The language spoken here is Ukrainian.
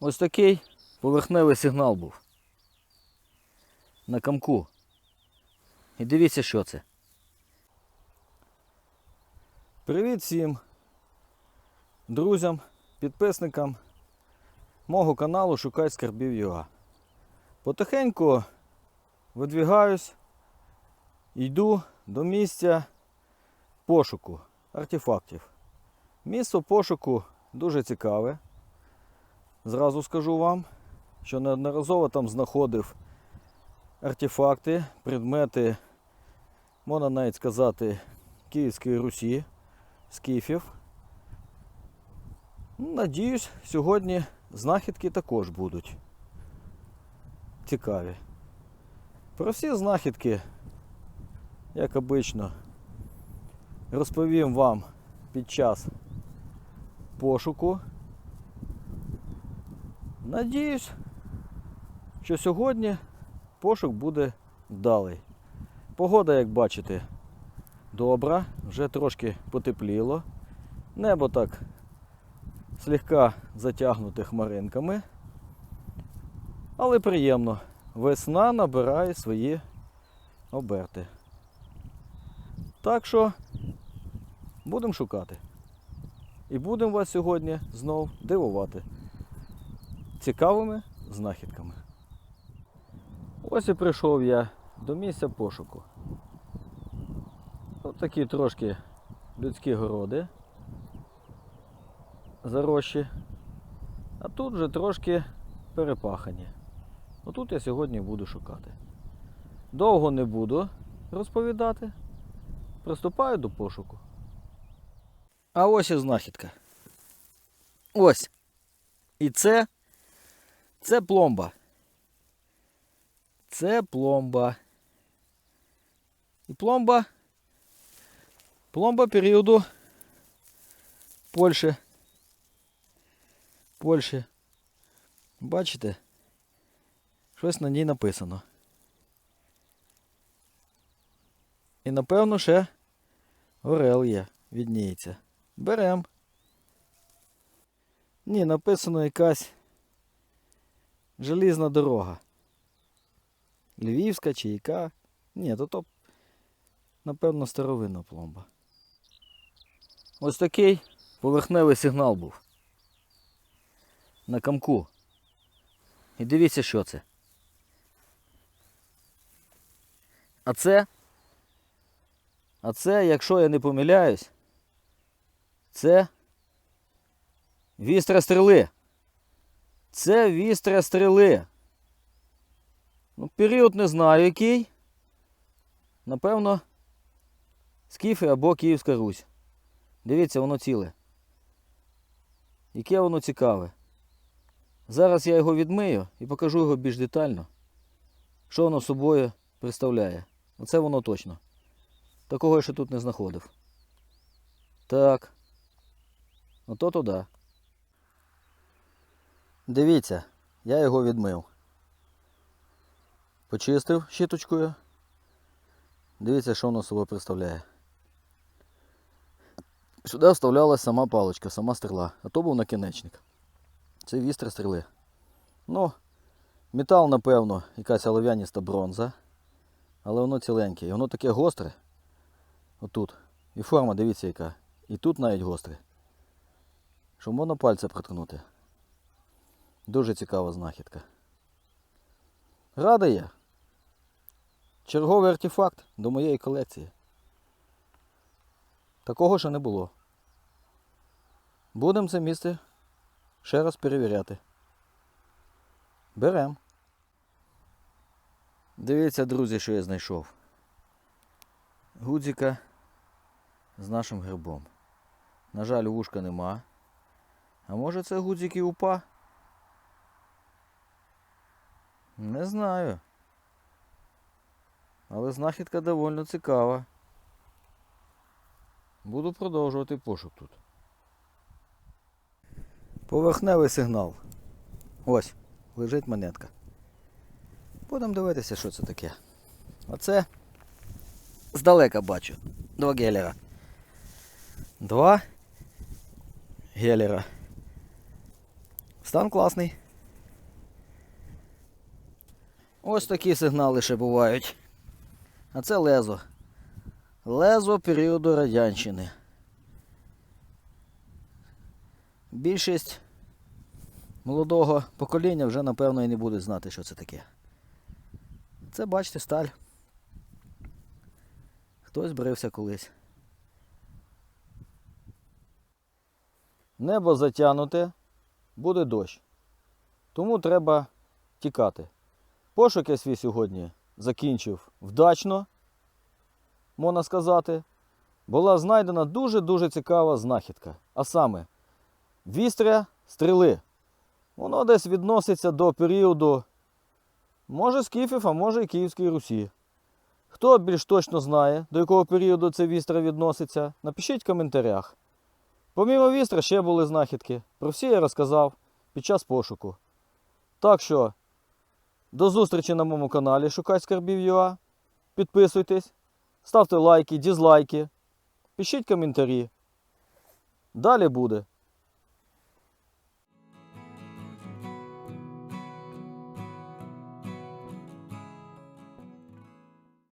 Ось такий поверхневий сигнал був. На камку. І дивіться, що це. Привіт всім друзям, підписникам мого каналу Шукай скарбів ЮА. Потихеньку видвігаюсь, йду до місця пошуку артефактів. Місце пошуку дуже цікаве. Зразу скажу вам, що неодноразово там знаходив артефакти, предмети, можна навіть сказати, Київської Русі, скіфів. Надіюсь, сьогодні знахідки також будуть цікаві. Про всі знахідки, як обично, розповім вам під час пошуку. Надіюсь, що сьогодні пошук буде вдалий. Погода, як бачите, добра, вже трошки потепліло. Небо так слегка затягнуте хмаринками. Але приємно. Весна набирає свої оберти. Так що будемо шукати. І будемо вас сьогодні знов дивувати цікавими знахідками. Ось і прийшов я до місця пошуку. Ось такі трошки людські городи зарощі. А тут вже трошки перепахані. Отут я сьогодні буду шукати. Довго не буду розповідати. Приступаю до пошуку. А ось і знахідка. Ось. І це. Це пломба. Це пломба. І пломба. Пломба періоду Польщі. Польщі. Бачите? Щось на ній написано. І напевно ще орел є, відніється. Берем. Ні, написано якась желізна дорога. Львівська чи яка. Ні, то то, напевно, старовинна пломба. Ось такий поверхневий сигнал був. На камку. І дивіться, що це. А це. А це, якщо я не помиляюсь, це вістра стріли. Це вістра стріли. Ну, період не знаю який. Напевно, Скіфи або Київська Русь. Дивіться, воно ціле. Яке воно цікаве. Зараз я його відмию і покажу його більш детально. Що воно собою представляє. Оце воно точно. Такого я ще тут не знаходив. Так. Ото туди. Дивіться, я його відмив. Почистив щіточкою. Дивіться, що воно собою представляє. Сюди вставлялась сама паличка, сама стріла, а то був накінечник. Це вістер стріли. Ну, метал, напевно, якась олов'яніста бронза. Але воно ціленьке. І воно таке гостре. Отут. І форма, дивіться яка. І тут навіть гостре. Що можна пальця проткнути. Дуже цікава знахідка. Радий я. Черговий артефакт до моєї колекції. Такого ще не було. Будемо це місце ще раз перевіряти. Берем. Дивіться, друзі, що я знайшов. Гудзика з нашим грибом. На жаль, вушка нема. А може це гудзик і упа? Не знаю. Але знахідка доволі цікава. Буду продовжувати пошук тут. Поверхневий сигнал. Ось, лежить монетка. Будемо дивитися, що це таке. Оце здалека бачу. Два гелера. Два гелера. Стан класний. Ось такі сигнали ще бувають. А це лезо. Лезо періоду Радянщини. Більшість молодого покоління вже, напевно, і не буде знати, що це таке. Це, бачите, сталь. Хтось брився колись. Небо затягнуте, буде дощ. Тому треба тікати. Пошук я свій сьогодні закінчив вдачно, можна сказати. Була знайдена дуже-дуже цікава знахідка. А саме вістря стріли. Воно десь відноситься до періоду, може, скіфів, а може і Київської Русі. Хто більш точно знає, до якого періоду це вістра відноситься, напишіть в коментарях. Помімо вістра ще були знахідки. Про всі я розказав під час пошуку. Так що, до зустрічі на моєму каналі Шукай Скарбів.ua. Підписуйтесь, ставте лайки, дізлайки, пишіть коментарі. Далі буде.